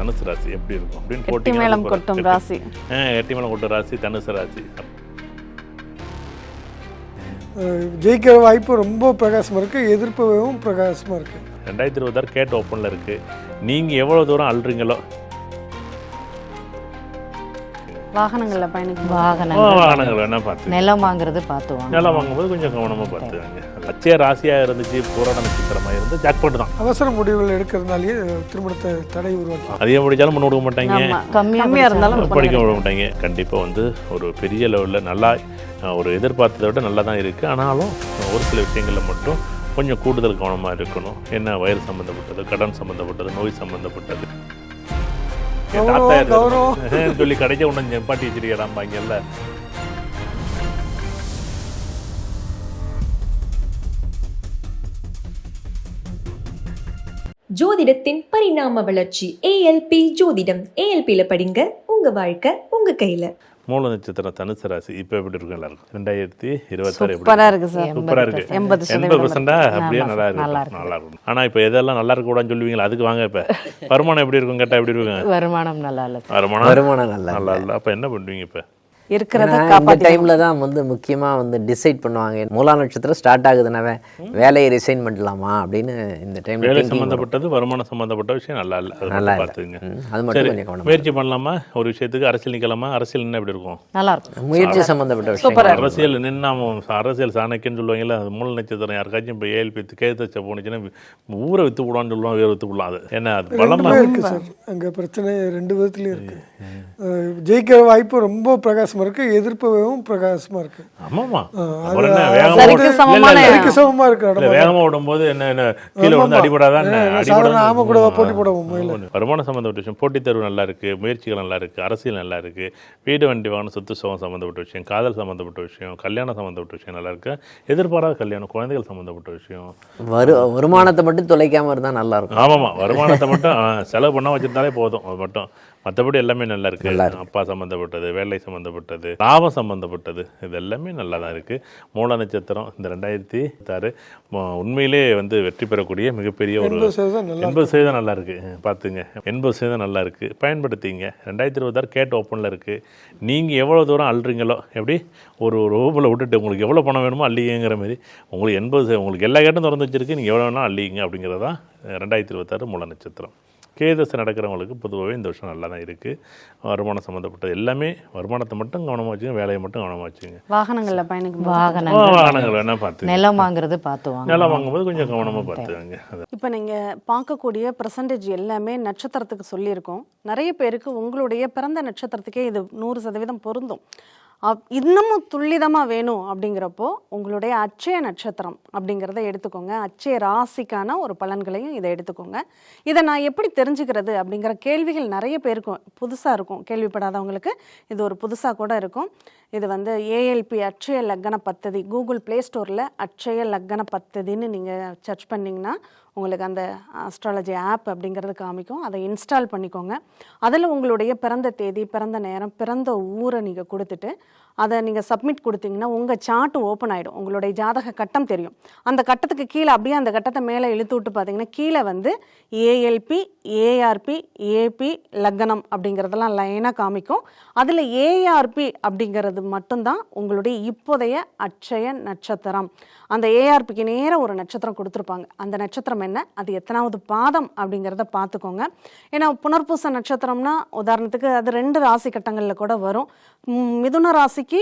தனுசு ராசி எப்படி இருக்கும்? அப்படின்னு மேளம் கொட்டும் கெட்டி- ராசி. ஆ, எட்டி மேளம் கொட்டும் ராசி தனுசு ராசி. ஜெயிக்கிற வாய்ப்பு ரொம்ப பிரகாசமாக இருக்குது எதிர்ப்பும் பிரகாசமாக இருக்குது ரெண்டாயிரத்தி இருபத்தாறு கேட் ஓப்பனில் இருக்குது நீங்கள் எவ்வளோ தூரம் அல்றீங்களோ? வாகனங்கள்ல பயணிக்கும் வாகனங்கள் வாகனங்கள் வேணால் பார்த்து நிலம் வாங்குறது பார்த்து வாங்க. நிலம் வாங்கும்போது கொஞ்சம் கவனமாக பார்த்துவாங்க லட்சிய ராசியாக இருந்துச்சு பூரண நட்சத்திரமாக இருந்து ஜாக்பாட் தான். அவசர முடிவுகள் எடுக்கிறதுனாலேயே திருமணத்தை தடை உருவாக்கி. அதிகம் படித்தாலும் முன்னோட மாட்டாங்க. ஆமா கம்மியா கம்மியா இருந்தாலும் படிக்க விட மாட்டாங்க. கண்டிப்பாக வந்து ஒரு பெரிய லெவலில் நல்லா ஒரு எதிர்பார்த்ததை விட நல்லா தான் இருக்குது ஆனாலும் ஒரு சில விஷயங்களில் மட்டும் கொஞ்சம் கூடுதல் கவனமாக இருக்கணும். என்ன வயிறு சம்மந்தப்பட்டது கடன் சம்மந்தப்பட்டது நோய் சம்மந்தப்பட்டது. சொல்லி கடைக்க உடனே செம்பாட்டி வச்சிருக்கிறாம்பாங்கல்ல ஜோதிடத்தின் பரிணாம வளர்ச்சி ஏஎல்பி ஜோதிடம். ஏஎல்பியில் படிங்க. உங்க வாழ்க்கை உங்க கையில. மூல நட்சத்திரம் தனுசு ராசி இப்போ எப்படி இருக்கும் எல்லாருக்கும்? ரெண்டாயிரத்தி இருபத்தாறு எப்படி சூப்பரா இருக்கு சார். சூப்பரா இருக்கு. எண்பது பர்சன்டா அப்படியே நல்லா நல்லா இருக்கும் நல்லா இருக்கும் ஆனா இப்போ எதெல்லாம் நல்லா இருக்க கூடாதுன்னு சொல்லுவீங்களா? அதுக்கு வாங்க இப்ப. வருமானம் எப்படி இருக்கும் கேட்டா எப்படி இருக்கும் வருமானம் நல்லா இல்லை சார். வருமானம் வருமானம் நல்லா நல்லா இல்லை. அப்ப என்ன பண்ணுவீங்க இப்ப? இருக்கிறத ஏன்னா, காப்பாத்தி டைம்ல தான் வந்து முக்கியமா வந்து டிசைட் பண்ணுவாங்க மூலா நட்சத்திரம் ஸ்டார்ட் ஆகுதுனாவே வேலையை ரிசைன் பண்ணலாமா அப்படின்னு இந்த டைம்ல வேலை. சம்பந்தப்பட்டது வருமானம் சம்பந்தப்பட்ட விஷயம் நல்லா இல்லை. அது நல்லா. பார்த்துங்க அது மட்டும் சரி கொஞ்சம் முயற்சி பண்ணலாமா? ஒரு விஷயத்துக்கு அரசியல் நிக்கலாமா? அரசியல் என்ன எப்படி இருக்கும்? நல்லா இருக்கும். முயற்சி சம்பந்தப்பட்ட சூப்பரா விஷயம் அரசியல் நின்னாம அரசியல் சாணக்கியன்னு சொல்லுவாங்கல்ல அது மூல நட்சத்திரம் யாருக்காச்சும் இப்போ ஏஎல்பி கேத்தச்ச போனுச்சுன்னா ஊரை வித்து விடான்னு சொல்லுவாங்க வேறு வித்து விடலாம் அது என்ன அது பலமா ரெண்டுமே இருக்குது சார். அங்கே பிரச்சனை ரெண்டு விதத்துலையும் இருக்குது ஜெயிக்கிற வாய்ப்பு ரொம்ப பிரகாசமாக இருக்குது எதிர்ப்பும் பிரகாசமாக இருக்குது ஆமாமா. அது அப்புறம் என்ன அது வேகமா சரிக்கு ஓடு- சமமான இல்ல, இல்ல, சரிக்கு சமமாக இருக்கு இல்ல, இடம் வேகமா ஓடும்போது என்ன என்ன கீழே வந்து. அடிபடாதான் ஆமை கூட. போட்டி போடுவோம். வருமானம் சம்பந்தப்பட்ட விஷயம் போட்டித் தேர்வு நல்லா இருக்கு முயற்சிகள் நல்லா இருக்கு அரசியல் நல்லா இருக்கு வீடு வண்டி வாகனம் சொத்து சுகம் சம்பந்தப்பட்ட விஷயம் காதல் சம்பந்தப்பட்ட விஷயம் கல்யாணம் சம்பந்தப்பட்ட விஷயம் நல்லா இருக்கு. எதிர்பாராத கல்யாணம் குழந்தைகள் சம்பந்தப்பட்ட விஷயம். வரு வருமானத்தை மட்டும் தொலைக்காம இருந்தா நல்லா இருக்கும். ஆமாமா வருமானத்தை மட்டும் செலவு பண்ண வச்சிருந்தாலே போதும் அது மட்டும். மற்றபடி எல்லாமே நல்லா இருக்கு. அப்பா சம்மந்தப்பட்டது வேலை சம்மந்தப்பட்டது லாபம் சம்மந்தப்பட்டது இது எல்லாமே நல்லா தான் இருக்கு. மூல நட்சத்திரம் இந்த ரெண்டாயிரத்தி ஆறு உண்மையிலே வந்து வெற்றி பெறக்கூடிய மிகப்பெரிய ஒரு எண்பது சதவீதம் நல்லா எண்பது சதவீதம் நல்லா இருக்கு. பார்த்துங்க எண்பது சதவீதம் நல்லா இருக்கு. பயன்படுத்திங்க. ரெண்டாயிரத்தி இருபத்தாறு கேட் ஓப்பனில் இருக்கு. நீங்க எவ்வளவு தூரம் அள்ளுறீங்களோ எப்படி ஒரு ரூபில் விட்டுட்டு உங்களுக்கு எவ்வளவு பணம் வேணுமோ அள்ளிங்கிற மாதிரி உங்களுக்கு எண்பது உங்களுக்கு எல்லா கேட்டும் திறந்து வச்சிருக்கு. நீங்க எவ்வளோ வேணாலும் அள்ளிங்க அப்படிங்கிறதா ரெண்டாயிரத்தி இருபத்தாறு மூல நட்சத்திரம். கேதசை நடக்கிறவங்களுக்கு பொதுவாகவே இந்த வருஷம் நல்லா தான் இருக்குது வருமானம் சம்மந்தப்பட்டது எல்லாமே வருமானத்தை மட்டும் கவனமாக வச்சுங்க வேலையை மட்டும் கவனமாக வச்சுங்க. வாகனங்கள்ல பயணிக்கும் வாகனங்கள். வாகனங்கள் வேணால் பார்த்து. நிலம் வாங்குறது பார்த்து வாங்க நிலம் வாங்கும்போது கொஞ்சம் கவனமாக பார்த்துங்க இப்போ நீங்கள் பார்க்கக்கூடிய பர்சன்டேஜ் எல்லாமே நட்சத்திரத்துக்கு சொல்லியிருக்கோம். நிறைய பேருக்கு உங்களுடைய பிறந்த நட்சத்திரத்துக்கே இது நூறு சதவீதம் பொருந்தும். இன்னமும் துல்லிதமாக வேணும் அப்படிங்கிறப்போ உங்களுடைய அச்சய நட்சத்திரம் அப்படிங்கிறத எடுத்துக்கோங்க. அச்சய ராசிக்கான ஒரு பலன்களையும் இதை எடுத்துக்கோங்க. இதை நான் எப்படி தெரிஞ்சுக்கிறது அப்படிங்கிற கேள்விகள் நிறைய பேருக்கும் புதுசாக இருக்கும். கேள்விப்படாதவங்களுக்கு இது ஒரு புதுசாக கூட இருக்கும். இது வந்து ஏஎல்பி அட்சய லக்கண பத்ததி. கூகுள் ப்ளே ஸ்டோரில் அட்சய லக்கண பத்ததின்னு நீங்கள் சர்ச் பண்ணிங்கன்னா உங்களுக்கு அந்த அஸ்ட்ராலஜி ஆப் அப்படிங்கிறது காமிக்கும். அதை இன்ஸ்டால் பண்ணிக்கோங்க. அதில் உங்களுடைய பிறந்த தேதி பிறந்த நேரம் பிறந்த ஊரை நீங்கள் கொடுத்துட்டு அதை நீங்கள் சப்மிட் கொடுத்தீங்கன்னா உங்கள் சார்ட் ஓப்பன் ஆகிடும் உங்களுடைய ஜாதக கட்டம் தெரியும். அந்த கட்டத்துக்கு கீழே அப்படியே அந்த கட்டத்தை மேலே இழுத்து விட்டு பார்த்தீங்கன்னா கீழே வந்து ஏஎல்பி ஏஆர்பி ஏபி லக்னம் அப்படிங்கிறதெல்லாம் லைனாக காமிக்கும். அதில் ஏஆர்பி அப்படிங்கிறது மட்டும்தான் உங்களுடைய இப்போதைய அட்சய நட்சத்திரம். அந்த ஏஆர்பிக்கு நேராக ஒரு நட்சத்திரம் கொடுத்துருப்பாங்க. அந்த நட்சத்திரம் என்ன? அது எத்தனாவது பாதம் அப்படிங்கிறத பார்த்துக்கோங்க. ஏன்னா புனர்பூச நட்சத்திரம்னா உதாரணத்துக்கு அது ரெண்டு ராசி கட்டங்களில் கூட வரும். மிதுன ராசி ராசிக்கு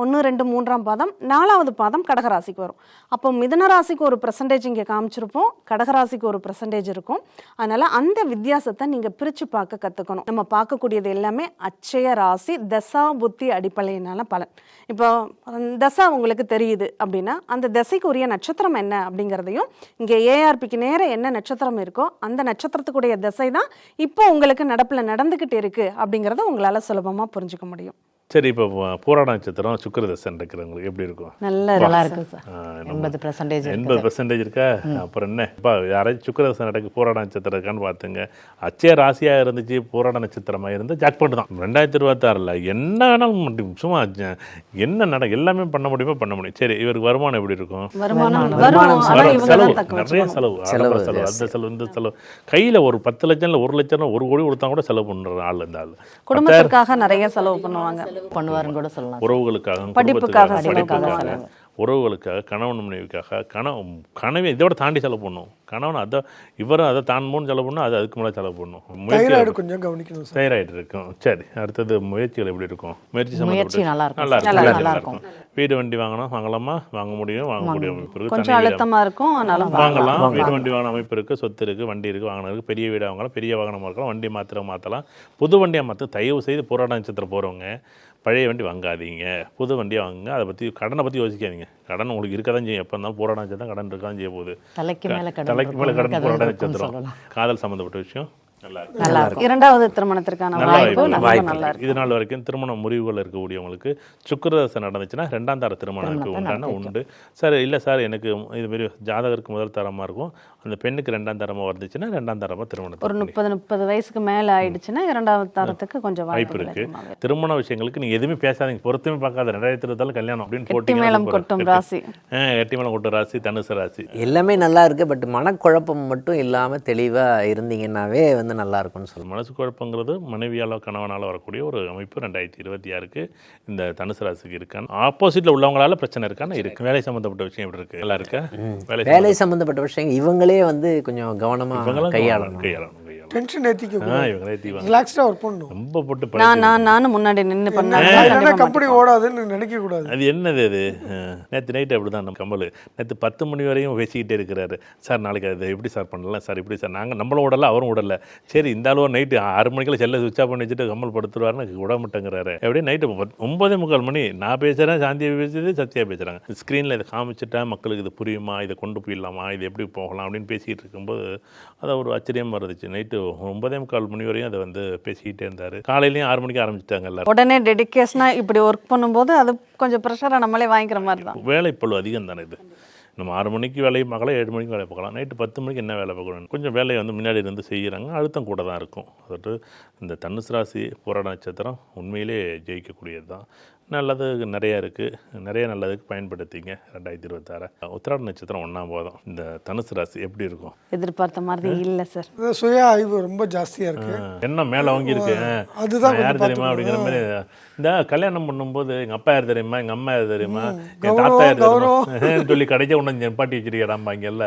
ஒன்று ரெண்டு மூன்றாம் பாதம் நாலாவது பாதம் கடகராசிக்கு வரும். அப்போ மிதன ராசிக்கு ஒரு பர்சன்டேஜ் இங்கே காமிச்சிருப்போம். கடகராசிக்கு ஒரு பர்சன்டேஜ் இருக்கும். அதனால் அந்த வித்தியாசத்தை நீங்கள் பிரித்து பார்க்க கற்றுக்கணும் நம்ம பார்க்கக்கூடியது எல்லாமே அச்சய ராசி தசா புத்தி அடிப்படையினால பலன். இப்போ தசா உங்களுக்கு தெரியுது அப்படின்னா அந்த தசைக்கு உரிய நட்சத்திரம் என்ன அப்படிங்கிறதையும் இங்கே ஏஆர்பிக்கு நேரம் என்ன நட்சத்திரம் இருக்கோ அந்த நட்சத்திரத்துக்குடைய தசை தான் இப்போ உங்களுக்கு நடப்பில் நடந்துக்கிட்டு இருக்குது அப்படிங்கிறத உங்களால் சுலபமாக புரிஞ்சுக்க முடியும். சரி இப்போ பூராட நட்சத்திரம் சுக்கரதசன் இருக்கிறவங்களுக்கு எப்படி இருக்கும்? நல்ல நல்லா இருக்கு சார். எண்பது பர்சன்டேஜ் எண்பது பெர்சன்டேஜ் இருக்கா? அப்புறம் என்ன? இப்போ யாராச்சும் சுக்கரதசன் நடக்கு போராட நட்சத்திரம் இருக்கான்னு பார்த்துங்க. அச்சய ராசியாக இருந்துச்சு போராட நட்சத்திரமாக இருந்து ஜாக்பாட் தான். ரெண்டாயிரத்தி இருபத்தாறில் என்ன வேணாலும் முடியும். சும்மா ஜ- என்ன நட எல்லாமே பண்ண முடியுமோ பண்ண முடியும். சரி இவருக்கு வருமானம் எப்படி இருக்கும்? வருமானம் வருமானம். வரும். செலவு, நிறைய. செலவு. செலவு செலவு அந்த செலவு இந்த செலவு. கையில் ஒரு பத்து லட்சம் இல்லை ஒரு லட்சம் ஒரு கோடி கொடுத்தா கூட செலவு பண்ணுற ஆள் இந்த ஆள். குடும்பத்திற்காக நிறைய செலவு பண்ணுவாங்க. பண்ணுவாருன்னு கூட சொல்லலாம் உறவுகளுக்காக படிப்புக்காக. உறவுகளுக்காக கணவன் மனைவிக்காக கணவ கனவை இதோட தாண்டி செலவு பண்ணும். கணவன் அதை இவரும் அதை தான் மூணு செலவு பண்ணும் அது அதுக்கு மேலே செலவு பண்ணும். கொஞ்சம் கவனிக்கணும் சார். தைராய்டு இருக்கும். சரி அடுத்தது முயற்சிகள் எப்படி இருக்கும்? முயற்சி முயற்சி நல்லா இருக்கும் நல்லா. இருக்கும் வீடு வண்டி வாங்கணும் வாங்கலாமா? வாங்க முடியும் வாங்க முடியும் அமைப்பு இருக்கு. கொஞ்சம் தனி வீடு அழுத்தமா இருக்கும் அதனால வாங்கலாம். வீடு வண்டி வாகன அமைப்பு இருக்குது சொத்து இருக்குது வண்டி இருக்குது இருக்குது பெரிய வீடு வாங்கலாம் பெரிய வாகனமாக இருக்கலாம் வண்டி மாத்திரம் மாற்றலாம் புது வண்டியாக மாற்ற தயவு செய்து போராட்ட நட்சத்திரம் போகிறவங்க பழைய வண்டி வாங்காதீங்க புது வண்டியாக வாங்குங்க அதை பற்றி கடனை பற்றி யோசிக்காதீங்க. கடன் உங்களுக்கு இருக்க தான் செய்யும். எப்போ இருந்தாலும் போராட்ட நட்சத்திரம் கடன் இருக்க தான் செய்ய போகுது தலைக்கு மேல கடன் நட்சத்திரம். சொல்லலாம். காதல் சம்மந்தப்பட்ட விஷயம். நல்லா இருக்கு இரண்டாவது திருமணத்திற்கான வாய்ப்பு நல்லா இருக்கு இது நாள் வரைக்கும் திருமண முறிவுகள் இருக்கக்கூடியவங்களுக்கு சுக்கரதசை நடந்துச்சுன்னா ரெண்டாம் தர திருமணம் உண்டான உண்டு. சார் இல்லை சார் எனக்கு இது மாதிரி ஜாதகருக்கு முதல் தரமாக இருக்கும். அந்த பெண்ணுக்கு ரெண்டாம் தரமாக வந்துச்சுன்னா ரெண்டாம் தரமாக திருமணம் ஒரு முப்பது முப்பது வயசுக்கு மேல ஆயிடுச்சுன்னா இரண்டாவது தரத்துக்கு கொஞ்சம் வாய்ப்பு இருக்கு. திருமண விஷயங்களுக்கு நீங்க எதுவுமே பேசாதீங்க. பொருத்தமே பார்க்காத ரெண்டாயிரத்தி இருபத்தாலு கல்யாணம் அப்படின்னு மேளம் சூப்பரா கொட்டும். ராசி. ஆ, கெட்டி மேளம் கொட்டும் ராசி தனுசு ராசி. எல்லாமே நல்லா இருக்கு. பட் மனக்குழப்பம் மட்டும் இல்லாமல் தெளிவாக இருந்தீங்கன்னாவே வந்து நல்லா இருக்கும்னு சொல்லலாம் மனசு குழப்பங்கிறது மனைவியாலோ கணவனால வரக்கூடிய ஒரு அமைப்பு ரெண்டாயிரத்தி இருபத்தி ஆறுக்கு இந்த தனுசு ராசிக்கு இருக்கான்னு. ஆப்போசிட்ல உள்ளவங்களால பிரச்சனை இருக்கான்னு இருக்கு. வேலை சம்பந்தப்பட்ட விஷயம் எப்படி இருக்கு? நல்லா இருக்கா? வேலை சம்மந்தப்பட்ட விஷயங்கள் இவங்களே வந்து கொஞ்சம் கவனமாக கையாளணும். கையாளணும். டென்ஷன் ஏற்றிக்க ரிலாக்ஸ்டாக ஒர்க் பண்ணணும் ரொம்ப போட்டு நான் நான் நானும் முன்னாடி நின்னு பண்ணேன் கம்பெனி ஓடாதுன்னு நினைக்க கூடாது. அது என்னது அது? நேற்று நைட்டு அப்படி தான் நம்ம கமல் நேற்று பத்து மணி வரையும் பேசிக்கிட்டே இருக்கிறாரு. சார் நாளைக்கு அது எப்படி சார் பண்ணலாம்? சார் இப்படி சார். நாங்கள் நம்மளும் விடல அவரும் விடல சரி இந்த அளவு நைட்டு ஆறு மணிக்கெல்லாம் செல்ல சுவிட்ச் ஆஃப் பண்ணி வச்சுட்டு கமல் படுத்துருவாருன்னு விட மாட்டேங்கிறாரு. எப்படியே நைட்டு ஒன்பதே முக்கால் மணி. நான் பேசுகிறேன் சாந்தியா பேசுறது சத்யா பேசுகிறாங்க ஸ்க்ரீனில் இதை காமிச்சிட்டா மக்களுக்கு இது புரியுமா? இதை கொண்டு போயிடலாமா? இது எப்படி போகலாம்? அப்படின்னு பேசிக்கிட்டு இருக்கும்போது அது ஒரு ஆச்சரியமாக இருந்துச்சு. நைட்டு ஒன்பதே முக்கால் மணி வரையும் அதை வந்து பேசிக்கிட்டே இருந்தார். காலையிலையும் ஆறு மணிக்கு ஆரம்பிச்சிட்டாங்க எல்லாரும். உடனே டெடிகேஷனா இப்படி ஒர்க் பண்ணும்போது அது கொஞ்சம் ப்ரெஷரா நம்மளே வாங்கிக்கிற மாதிரி தான். வேலை பளு அதிகம் தானே இது. நம்ம ஆறு மணிக்கு வேலையை பார்க்கலாம் ஏழு மணிக்கு வேலையை பார்க்கலாம். நைட்டு பத்து மணிக்கு என்ன வேலை பார்க்கணும் கொஞ்சம் வேலையை வந்து முன்னாடி இருந்து செய்கிறாங்க அழுத்தம் கூட தான் இருக்கும். அதாவது இந்த தனுசு ராசி போராட நட்சத்திரம் உண்மையிலே ஜெயிக்கக்கூடியது தான் நல்லது நிறையா இருக்குது நிறைய நல்லதுக்கு பயன்படுத்திங்க ரெண்டாயிரத்தி இருபத்தாறு. உத்திராட நட்சத்திரம் ஒன்றாம் போதும். இந்த தனுசு ராசி எப்படி இருக்கும்? எதிர்பார்த்த மாதிரி இல்ல சார். சுய ஆய்வு ரொம்ப ஜாஸ்தியாக இருக்கு. என்ன மேலே வாங்கியிருக்கு அதுதான் நான் யார் தெரியுமா அப்படிங்கிற மாதிரி இந்த கல்யாணம் பண்ணும்போது எங்க அப்பா யார் தெரியுமா எங்க அம்மா யார் தெரியுமா என் தாத்தா யார் தெரியுமா. சொல்லி கடைசியா உடனே நிப்பாட்டி வச்சிருக்கடாம்பா இங்கெல்ல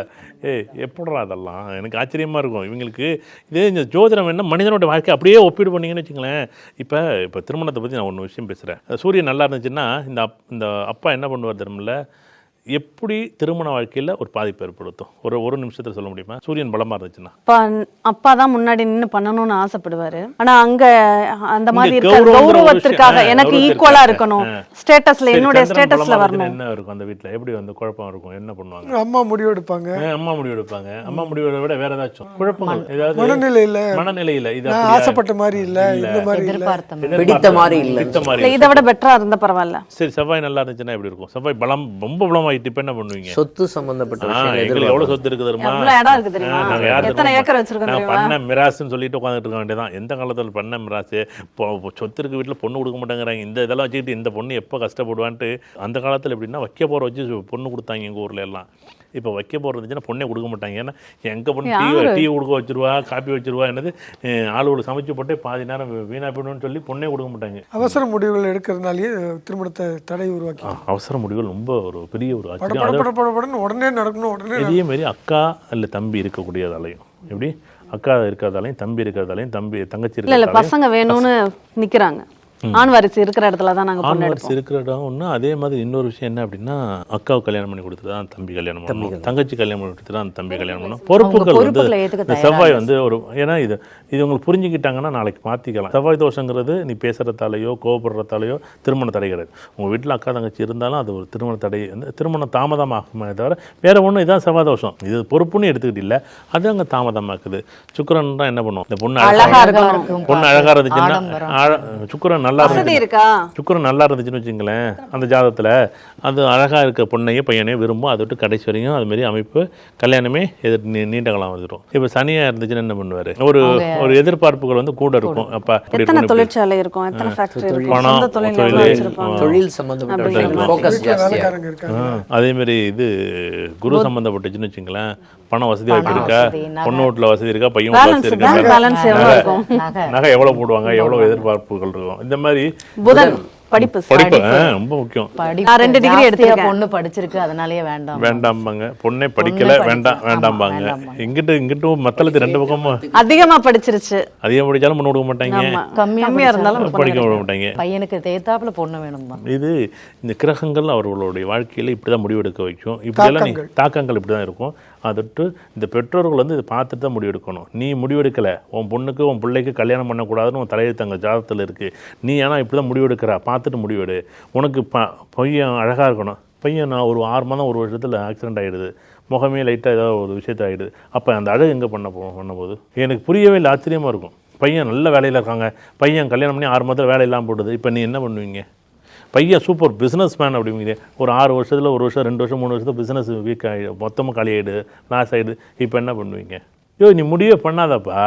ஏய் எப்படிடா அதெல்லாம்? எனக்கு ஆச்சரியமா இருக்கும். இவங்களுக்கு இதே இந்த ஜோதிடம் என்ன மனிதனோட வாழ்க்கை அப்படியே ஒப்பீடு பண்ணீங்கன்னு வச்சுங்களேன். இப்போ இப்போ திருமணத்தை பற்றி நான் ஒன்று விஷயம் பேசுகிறேன் சூரியன் நல்லா இருந்துச்சுன்னா இந்த அப் இந்த அப்பா என்ன பண்ணுவார் தெரியுமில்ல? எப்படி திருமண வாழ்க்கையில் ஒரு பாதிப்பு ஏற்படுத்தும்? ஒரு ஒரு நிமிஷத்தில் சொல்ல முடியுமா? சூரியன் பலமாக இருந்துச்சுன்னா அப்பா அப்பா தான் முன்னாடி நின்னு பண்ணணும்னு ஆசைப்படுவாரு. ஆனா அங்க அந்த மாதிரி இருக்க கௌரவத்திற்காக எனக்கு கௌரவத்திற்காக. ஈக்குவலா இருக்கணும். ஸ்டேட்டஸ்ல என்னுடைய ஸ்டேட்டஸ்ல பலமா வரணும். என்ன இருக்கும் அந்த வீட்டில் எப்படி வந்து குழப்பம் இருக்கும்? என்ன பண்ணுவாங்க? அம்மா முடிவு எடுப்பாங்க. அம்மா முடிவு எடுப்பாங்க? அம்மா முடிவு விட வேற ஏதாச்சும் குழப்பங்கள் ஏதாவது மனநிலையில். மனநிலையில. இது? ஆசைப்பட்ட மாதிரி இல்லை இந்த மாதிரி இல்லை. மாதிரி. எதிர்பார்த்த பிடித்த மாதிரி இல்ல. இதை விட பெட்டரா இருந்தா பரவாயில்ல. சரி செவ்வாய் நல்லா இருந்துச்சுன்னா எப்படி இருக்கும்? செவ்வாய் பலம் ரொம்ப பலமாயிட்டு இப்ப என்ன பண்ணுவீங்க. சொத்து சம்பந்தப்பட்ட எங்களுக்கு எவ்வளவு சொத்து இருக்கு தெரியுமா? எவ்வளவு இடம் இருக்கு தெரியுமா? ஆ, நாங்க யார் எத்தனை தெரியுமா? ஏக்கர் வச்சிருக்கோம் நான்? பண்ண மிராசுன்னு சொல்லிட்டு உட்காந்துட்டு இருக்க வேண்டியதான் எந்த காலத்துல பண்ண மிராசு? இப்போ இப்போ சொத்து இருக்கு வீட்டுல பொண்ணு கொடுக்க மாட்டேங்கிறாங்க. இந்த இதெல்லாம் வச்சுக்கிட்டு இந்த பொண்ணு எப்போ கஷ்டப்படுவான்ட்டு அந்த காலத்துல எப்படின்னா வைக்க போற வச்சு பொண்ணு கொடுத்தாங்க எங்க ஊர்ல எல்லாம். இப்போ வைக்க போற இருந்துச்சுன்னா பொண்ணே கொடுக்க மாட்டாங்க. ஏன்னா எங்க பொண்ணு டீ? டீ கொடுக்க வச்சிருவா காப்பி வச்சிருவா என்னது ஆளுகளுக்கு சமைச்சு போட்டு பாதி நேரம் வீணா போயிடும்னு சொல்லி பொண்ணே கொடுக்க மாட்டாங்க. அவசர முடிவுகள் எடுக்கிறதுனாலேயே திருமணத்தை தடை உருவாக்கி. அவசர முடிவுகள் ரொம்ப ஒரு பெரிய ஒரு ஆச்சரியம். உடனே நடக்கணும் உடனே இதே மாதிரி அக்கா இல்லை தம்பி இருக்கக்கூடியதாலையும். எப்படி? அக்கா இருக்கிறதாலையும் தம்பி இருக்கிறதாலையும் தம்பி தங்கச்சி இருக்கிறதாலையும் பசங்க வேணும்னு நிக்கிறாங்க. ஆண் வாரிசு இருக்கிற இடத்துல தான் நாங்க ஆண் வாரிசு எடுப்போம். இருக்கிற இடம் ஒன்று அதே மாதிரி இன்னொரு விஷயம் என்ன அப்படின்னா அக்காவுக்கு கல்யாணம் பண்ணி கொடுத்து தான் தம்பி கல்யாணம் பண்ணணும். தங்கச்சி கல்யாணம் பண்ணி கொடுத்து தான் தம்பி கல்யாணம் பண்ணணும். பொறுப்புகள் வந்து பொறுப்புகளை ஏத்துக்க இந்த செவ்வாய் வந்து ஒரு ஏன்னா இது இது உங்களுக்கு புரிஞ்சுக்கிட்டாங்கன்னா நாளைக்கு மாற்றிக்கலாம் செவ்வாய் தோஷங்கிறது நீ பேசுகிறதாலேயோ கோவப்படுறதாலேயோ திருமண தடை கிடையாது. உங்கள் வீட்டில் அக்கா தங்கச்சி இருந்தாலும் அது ஒரு திருமண தடை வந்து திருமணம் தாமதமாகுமே தவிர வேற ஒன்றும் இதான் செவ்வாய் தோஷம். இது பொறுப்புன்னு எடுத்துக்கிட்டு இல்லை. அது அங்கே தாமதமாக்குது. சுக்கிரன் தான் என்ன பண்ணும்? இந்த பொண்ணு பொண்ணு அழகா இருந்துச்சுன்னா சுக்கிரன் நல்ல இருக்கா? சுக்கரன் நல்லா இருந்துச்சுன்னு வச்சுங்களேன். அந்த ஜாதகத்தில் அது அழகாக இருக்க பொண்ணையும் பையனையும் விரும்பும். அதை விட்டு கடைசி வரையும் அது மாதிரி அமைப்பு கல்யாணமே எதிர் நீ- நீண்ட காலம் வந்துடும் இப்போ சனியாக இருந்துச்சுன்னா என்ன பண்ணுவார்? ஒரு ஒரு எதிர்பார்ப்புகள் வந்து கூட இருக்கும். அப்பா எத்தனை தொழிற்சாலை இருக்கும்? எத்தனை ஃபேக்டரி இருக்கும்? பணம், தொழில் தொழில், சம்மந்தப்பட்ட அதே மாதிரி இது குரு சம்பந்தப்பட்டுச்சுன்னு வச்சுங்களேன். பணம் வசதி வாய்ப்பு இருக்கா. பொண்ணு வீட்டில் வசதி இருக்கா? பையன் வசதி இருக்கா? நகை. எவ்வளோ போடுவாங்க? எவ்வளோ எதிர்பார்ப்புகள் இருக்கும்? இந்த மாதிரி புதன் படிப்பு படிப்பு ஆ, ரொம்ப முக்கியம். படிப்பு நான் ரெண்டு degree ஜாஸ்தியா எடுத்திருக்கேன். பொண்ணு படிச்சிருக்கு அதனாலயே வேண்டாம். வேண்டாம்பாங்க. பொண்ணே படிக்கல. வேண்டாம் வேண்டாம்பாங்க. இங்கிட்டு இங்கிட்டும் மத்தளத்து ரெண்டு பக்கமும் அதிகமா படிச்சிருச்சு. அதிகம் படிச்சாலும் முன்ன கொடுக்க மாட்டாங்க. கம்மியா இருந்தாலும் படிக்க பொண்ணு விட மாட்டாங்க. பையனுக்கு தேத்தாப்புல பொண்ணு வேணும்பா இது இந்த கிரகங்கள் அவர்களுடைய வாழ்க்கையில் இப்படி தான் முடிவெடுக்க வைக்கும். இப்படியெல்லாம் நீ தாக்கங்கள். இப்படி தான் இருக்கும். அதட்டு இந்த பெற்றோர்கள் வந்து இதை பார்த்துட்டு தான் முடிவெடுக்கணும். நீ முடிவெடுக்கலை. உன் பொண்ணுக்கு உன் பிள்ளைக்கு கல்யாணம் பண்ணக்கூடாதுன்னு உன் தலையெழுத்தங்க ஜாதகத்தில் இருக்குது நீ ஏன்னா இப்படி தான் முடிவெடுக்கிறா. பார்த்துட்டு முடிவெடு. உனக்கு ப பையன் அழகாக இருக்கணும். பையன் நான் ஒரு ஆறு மாதம் ஒரு வருஷத்தில் ஆக்சிடென்ட் ஆகிடுது முகமே லைட்டாக ஏதாவது ஒரு விஷயத்த ஆகிடுது அப்போ அந்த அழகு எங்கே பண்ண போ பண்ணும்போது? எனக்கு புரியவே இல்லை ஆச்சரியமாக இருக்கும். பையன் நல்ல வேலையில் இருக்காங்க. பையன் கல்யாணம் பண்ணி ஆறு மாதத்தில் வேலை இல்லாமல் போடுது இப்போ நீ என்ன பண்ணுவீங்க? பையன் சூப்பர் பிஸ்னஸ் மேன் அப்படிங்கிற ஒரு ஆறு வருஷத்தில் ஒரு வருஷம் ரெண்டு வருஷம் மூணு வருஷத்தில் பிஸ்னஸ் வீக் ஆகிடும் மொத்தமாக காலியாயிடு லாஸ் ஆகிடுது இப்போ என்ன பண்ணுவீங்க? ஐயோ நீ முடிவே பண்ணாதப்பா.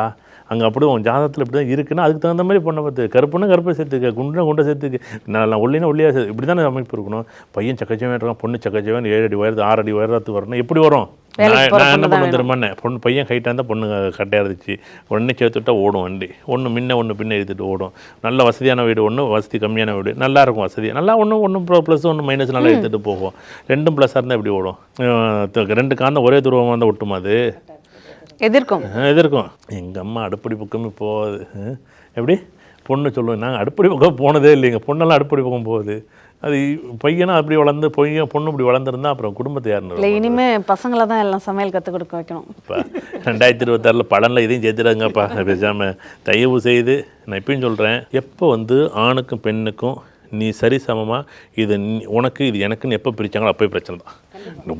அங்கே அப்படி உன் ஜாதகத்தில் இப்படி தான் இருக்குன்னா அதுக்கு தகுந்த மாதிரி பொண்ணை பார்த்து கருப்புன்னா கருப்பை சேர்த்துக்க குண்டுனா குண்டை சேர்த்துக்க. நான் ஒல்லினா ஒல்லியாக சேர்த்து இப்படி தானே அமைப்பு இருக்கணும். பையன் சக்கச்சவன் இருக்கான் பொண்ணு சக்கச்சவன் ஏழு அடி உயரத்து ஆறு அடி உயரத்து வரணும். எப்படி வரும்? நான் என்ன பொண்ணு தான் பண்ண பையன் ஹைட்டாக இருந்தால் பொண்ணு கட்டையாக இருந்துச்சு. உடனே சேர்த்து விட்டா ஓடும் வண்டி. ஒன்று முன்ன ஒன்று பின்ன எடுத்துகிட்டு ஓடும். நல்ல வசதியான வீடு ஒன்று வசதி கம்மியான வீடு. நல்லா இருக்கும் வசதி. நல்லா ஒன்று ஒன்று ப்ளஸ் ஒன்று மைனஸ் நல்லா எடுத்துகிட்டு போகும். ரெண்டும் ப்ளஸ்ஸாக இருந்தால் எப்படி ஓடும்? ரெண்டு காந்தம் ஒரே துருவமாக இருந்தால் ஒட்டுமா அது? எதிர்க்கும். எதிர்க்கும். எங்கள் அம்மா அடுப்படி பக்கமே போகுது. எப்படி? பொண்ணு சொல்லுவேன் நாங்கள் அடுப்படி பக்கம் போனதே இல்லைங்க. பொண்ணெல்லாம் அடுப்படி பக்கம் போகுது. அது பையனா அப்படி வளர்ந்து பையன் பொண்ணு இப்படி வளர்ந்துருந்தா அப்புறம் குடும்பத்தை இல்லை யாருன்னு இனிமே பசங்களை தான் எல்லாம் சமையல் கற்றுக் கொடுக்க வைக்கணும். இப்போ ரெண்டாயிரத்தி இருபத்தாறில் படம்ல இதையும் சேர்த்துறாங்கப்பா பேசாமல் தயவு செய்து நான் இப்பயும் சொல்கிறேன் எப்போ வந்து ஆணுக்கும் பெண்ணுக்கும் நீ சரி சமமாக இது உனக்கு இது எனக்குன்னு எப்போ பிரித்தாங்களோ அப்போயே பிரச்சனை தான்.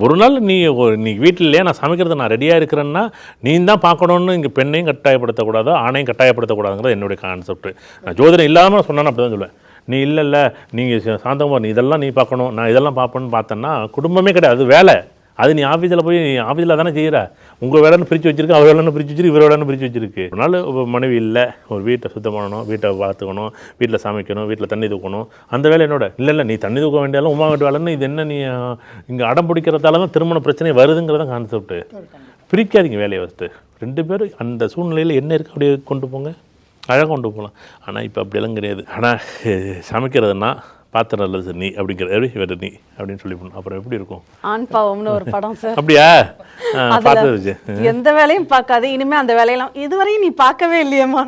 ஒரு நாள் நீ நீ வீட்டில் இல்லையா நான் சமைக்கிறது நான் ரெடியாக இருக்கிறேன்னா நீ தான் பார்க்கணுன்னு இங்கே பெண்ணையும் கட்டாயப்படுத்தக்கூடாதோ ஆணையும் கட்டாயப்படுத்தக்கூடாதுங்கிறது என்னுடைய கான்செப்ட் நான் ஜோதிடம் இல்லாமல் சொன்னேன்னா அப்படி தான் சொல்லுவேன். நீ இல்லை இல்லை நீங்கள் சாந்தகுமார் நீ இதெல்லாம் நீ பார்க்கணும் நான் இதெல்லாம் பார்ப்பேன்னு பார்த்தேன்னா குடும்பமே கிடையாது அது வேலை. அது நீ ஆஃபீஸில் போய் ஆஃபீஸில் தானே செய்கிற உங்கள் வேலைன்னு பிரித்து வச்சிருக்கு அவர் வேலைன்னு பிரித்து வச்சிருக்கு இவர் வேலைன்னு பிரித்து வச்சிருக்கு. ஒரு நாள் ஒரு மனைவி இல்லை ஒரு வீட்டை சுத்தம் பண்ணணும் வீட்டை பார்த்துக்கணும் வீட்டில் சமைக்கணும் வீட்டில் தண்ணி தூக்கணும். அந்த வேலை என்னோட. இல்லை இல்லை நீ தண்ணி தூக்க வேண்டியாலும் உமா வீட்டு வேலைன்னு இது என்ன நீ இங்கே அடம் பிடிக்கிறதால தான் திருமண பிரச்சனை வருதுங்கிறத கான்செப்ட் பிரிக்காதீங்க வேலையை வச்சுட்டு ரெண்டு பேரும் அந்த சூழ்நிலையில் என்ன இருக்கு அப்படியே கொண்டு போங்க. அழகாக கொண்டு போகலாம் ஆனால் இப்போ அப்படியெல்லாம் கிடையாது. ஆனால் சமைக்கிறதுனா பாத்திரம் நல்லது நீ அப்படிங்கிற எப்படி? இவர் நீ அப்படின்னு சொல்லி போகணும் அப்புறம் எப்படி இருக்கும்? ஆண் பாவம்னு ஒரு படம் சார். அப்படியா? பார்த்தது எந்த வேலையும் பார்க்காது. இனிமே அந்த வேலையெல்லாம் இதுவரையும் நீ பார்க்கவே இல்லையேம்மா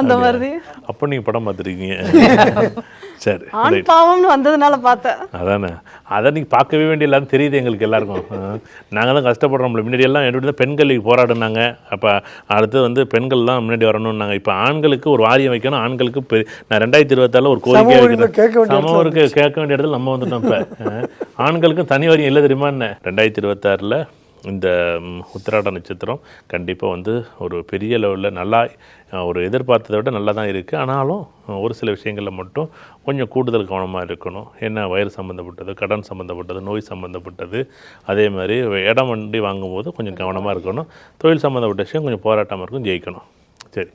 அந்த மாதிரி. அப்போ நீங்கள் படம் பார்த்துருக்கீங்க. சரி ஆண் பாவம்னு வந்ததுனால பார்த்தேன். அதானே. அதை நீங்கள் பார்க்கவே வேண்டிய எல்லாரும் தெரியுது எங்களுக்கு எல்லாருக்கும். நாங்கள் தான் கஷ்டப்படுறோம்ல. முன்னாடி எல்லாம் எப்படி தான் பெண்கள் போராடினாங்க. அப்போ அடுத்து வந்து பெண்கள் தான் முன்னாடி வரணும்னாங்க. இப்போ ஆண்களுக்கு ஒரு வாரியம் வைக்கணும். ஆண்களுக்கு நான் ரெண்டாயிரத்தி இருபத்தாறில் ஒரு கோரிக்கை சம உரிமை கேட்க வைக்கிறேன் வேண்டிய சம இருக்கு கேட்க வேண்டிய இடத்துல நம்ம வந்துட்டோம் இப்போ. ஆண்களுக்கும் தனி வாரியம் இல்லை தெரியுமா என்ன? ரெண்டாயிரத்தி இருபத்தாறில் இந்த உத்திராட நட்சத்திரம் கண்டிப்பாக வந்து ஒரு பெரிய லெவலில் நல்லா ஒரு எதிர்பார்த்ததை விட நல்லா தான் இருக்குது ஆனாலும் ஒரு சில விஷயங்களில் மட்டும் கொஞ்சம் கூடுதல் கவனமாக இருக்கணும். என்ன வயிறு சம்மந்தப்பட்டது கடன் சம்மந்தப்பட்டது நோய் சம்மந்தப்பட்டது அதே மாதிரி இடம் வண்டி வாங்கும்போது கொஞ்சம் கவனமாக இருக்கணும். தொழில் சம்மந்தப்பட்ட விஷயம் கொஞ்சம் போராட்டமாக இருக்கும் ஜெயிக்கணும். சரி.